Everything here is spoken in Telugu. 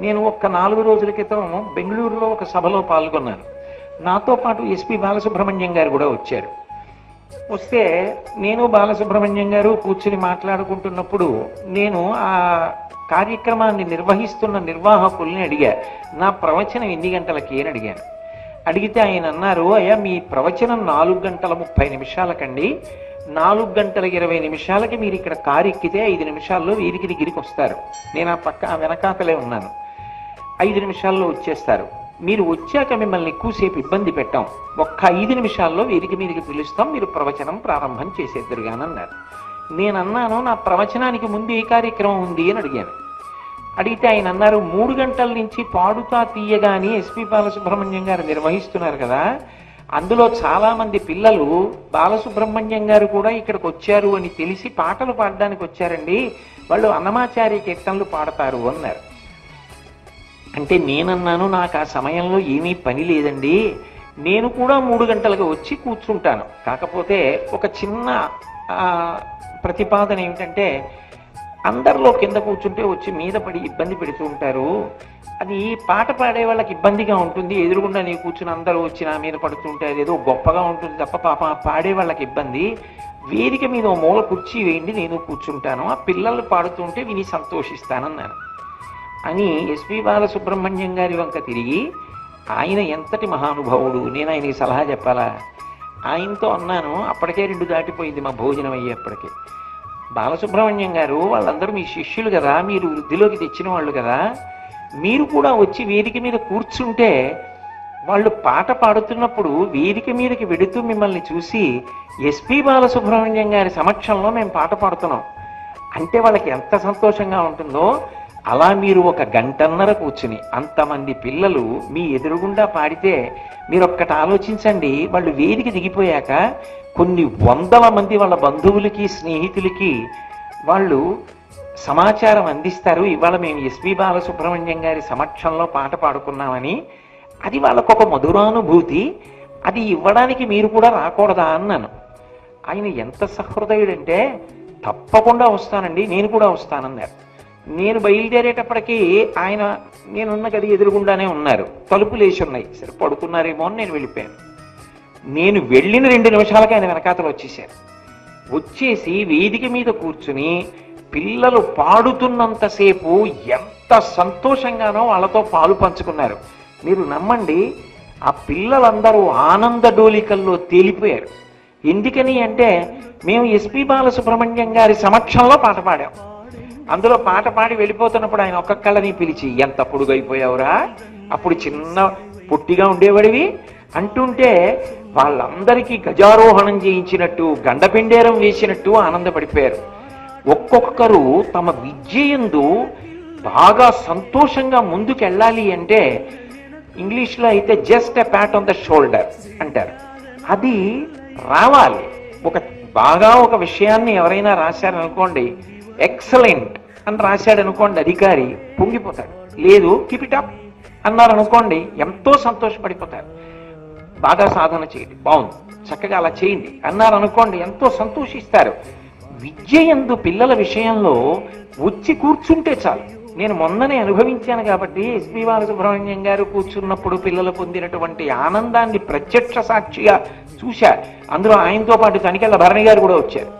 నేను ఒక్క నాలుగు రోజుల క్రితం బెంగళూరులో ఒక సభలో పాల్గొన్నాను. నాతో పాటు ఎస్పి బాలసుబ్రహ్మణ్యం గారు కూడా వచ్చారు. వస్తే నేను బాలసుబ్రహ్మణ్యం గారు కూర్చుని మాట్లాడుకుంటున్నప్పుడు నేను ఆ కార్యక్రమాన్ని నిర్వహిస్తున్న నిర్వాహకుల్ని అడిగా. నా ప్రవచనం ఎన్ని గంటలకి అని అడిగాను. అడిగితే ఆయన అన్నారు అయ్యా మీ ప్రవచనం నాలుగు గంటల ముప్పై నిమిషాలకండి. నాలుగు గంటల ఇరవై నిమిషాలకి మీరు ఇక్కడ కారు ఎక్కితే ఐదు నిమిషాల్లో వీరికి దగ్గరికి వస్తారు. నేను ఆ పక్క ఆ వెనకాతలే ఉన్నాను. ఐదు నిమిషాల్లో వచ్చేస్తారు. మీరు వచ్చాక మిమ్మల్ని ఎక్కువసేపు ఇబ్బంది పెట్టాం. ఒక్క ఐదు నిమిషాల్లో వీరికి మీరికి పిలుస్తాం. మీరు ప్రవచనం ప్రారంభం చేసేద్దరుగానన్నారు నేను అన్నాను నా ప్రవచనానికి ముందు ఏ కార్యక్రమం ఉంది అని అడిగాను. అడిగితే ఆయన అన్నారు మూడు గంటల నుంచి పాడుతా తీయగానే ఎస్పి బాలసుబ్రహ్మణ్యం గారు నిర్వహిస్తున్నారు కదా. అందులో చాలామంది పిల్లలు బాలసుబ్రహ్మణ్యం గారు కూడా ఇక్కడికి వచ్చారు అని తెలిసి పాటలు పాడడానికి వచ్చారండి. వాళ్ళు అన్నమాచార్య కీర్తనలు పాడతారు అన్నారు. అంటే నేనన్నాను నాకు ఆ సమయంలో ఏమీ పని లేదండి. నేను కూడా మూడు గంటలకు వచ్చి కూర్చుంటాను. కాకపోతే ఒక చిన్న ప్రతిపాదన ఏమిటంటే అందరిలో కింద కూర్చుంటే వచ్చి మీద పడి ఇబ్బంది పెడుతూ ఉంటారు. అది పాట పాడే వాళ్ళకి ఇబ్బందిగా ఉంటుంది. ఎదురుగుండా నీ కూర్చుని అందరూ వచ్చి నా మీద పడుతుంటే ఏదో గొప్పగా ఉంటుంది తప్ప పాప పాడే వాళ్ళకి ఇబ్బంది. వేదిక మీద ఓ మూల కుర్చీ వేయండి నేను కూర్చుంటాను. ఆ పిల్లలు పాడుతుంటే విని సంతోషిస్తానన్నాను. అని ఎస్పి బాలసుబ్రహ్మణ్యం గారి వంక తిరిగి ఆయన ఎంతటి మహానుభావుడు? నేను ఆయనకి సలహా చెప్పాలా? ఆయనతో అన్నాను అప్పటికే రెండు దాటిపోయింది మా భోజనం అయ్యేప్పటికే. బాలసుబ్రహ్మణ్యం గారు వాళ్ళందరూ మీ శిష్యులు కదా మీరు వృద్ధిలోకి తెచ్చిన వాళ్ళు కదా. మీరు కూడా వచ్చి వేదిక మీద కూర్చుంటే వాళ్ళు పాట పాడుతున్నప్పుడు వేదిక మీదకి వెడుతూ మిమ్మల్ని చూసి ఎస్పి బాలసుబ్రహ్మణ్యం గారి సమక్షంలో మేము పాట పాడుతున్నాం. అంటే వాళ్ళకి ఎంత సంతోషంగా ఉంటుందో అలా మీరు ఒక గంటన్నర కూర్చుని అంతమంది పిల్లలు మీ ఎదురుగుండా పాడితే మీరు ఒక్కటి ఆలోచించండి వాళ్ళు వేదిక దిగిపోయాక కొన్ని వందల మంది వాళ్ళ బంధువులకి స్నేహితులకి వాళ్ళు సమాచారం అందిస్తారు. ఇవాళ మేము ఎస్పి బాలసుబ్రహ్మణ్యం గారి సమక్షంలో పాట పాడుకున్నామని. అది వాళ్ళకు ఒక మధురానుభూతి. అది ఇవ్వడానికి మీరు కూడా రాకూడదా అన్నాను. ఆయన ఎంత సహృదయుడంటే తప్పకుండా వస్తానండి నేను కూడా వస్తానన్నారు. నేను బయలుదేరేటప్పటికీ ఆయన నేనున్న గది ఎదురుగుండానే ఉన్నారు. తలుపులు వేసి ఉన్నాయి. సరే పడుకున్నారేమో అని నేను వెళ్ళిపోయాను. నేను వెళ్ళిన రెండు నిమిషాలకి ఆయన వెనకాతలు వచ్చేసారు వచ్చేసి వేదిక మీద కూర్చుని పిల్లలు పాడుతున్నంతసేపు ఎంత సంతోషంగానో వాళ్ళతో పాలు పంచుకున్నారు. మీరు నమ్మండి ఆ పిల్లలందరూ ఆనంద డోలికల్లో తేలిపోయారు. ఎందుకని అంటే మేము ఎస్పి బాలసుబ్రహ్మణ్యం గారి సమక్షంలో పాట పాడాం. అందులో పాట పాడి వెళ్ళిపోతున్నప్పుడు ఆయన ఒక్కొక్కళ్ళని పిలిచి ఎంత పొడుగైపోయావురా? అప్పుడు చిన్న పొట్టిగా ఉండేవాడివి? అంటుంటే వాళ్ళందరికీ గజారోహణం చేయించినట్టు గండపిండేరం వేసినట్టు ఆనందపడిపోయారు. ఒక్కొక్కరు తమ విద్యయందు బాగా సంతోషంగా ముందుకెళ్ళాలి అంటే ఇంగ్లీష్లో అయితే just a pat on the shoulder అంటారు. అది రావాలి. ఒక బాగా ఒక విషయాన్ని ఎవరైనా రాశారనుకోండి ఎక్సలెంట్ అని రాశాడు అనుకోండి అధికారి పొంగిపోతాడు. లేదు కీప్ ఇట్ అప్ అన్నారు అనుకోండి ఎంతో సంతోషపడిపోతారు. బాగా సాధన చేయండి. బాగుంది. చక్కగా అలా చేయండి అన్నారు అనుకోండి ఎంతో సంతోషిస్తారు. విద్య ఎందు పిల్లల విషయంలో వచ్చి కూర్చుంటే చాలు. నేను మొన్ననే అనుభవించాను కాబట్టి ఎస్పి బాలసుబ్రహ్మణ్యం గారు కూర్చున్నప్పుడు పిల్లలు పొందినటువంటి ఆనందాన్ని ప్రత్యక్ష సాక్షిగా చూశారు. అందులో ఆయనతో పాటు తనికెళ్ళ భరణి గారు కూడా వచ్చారు.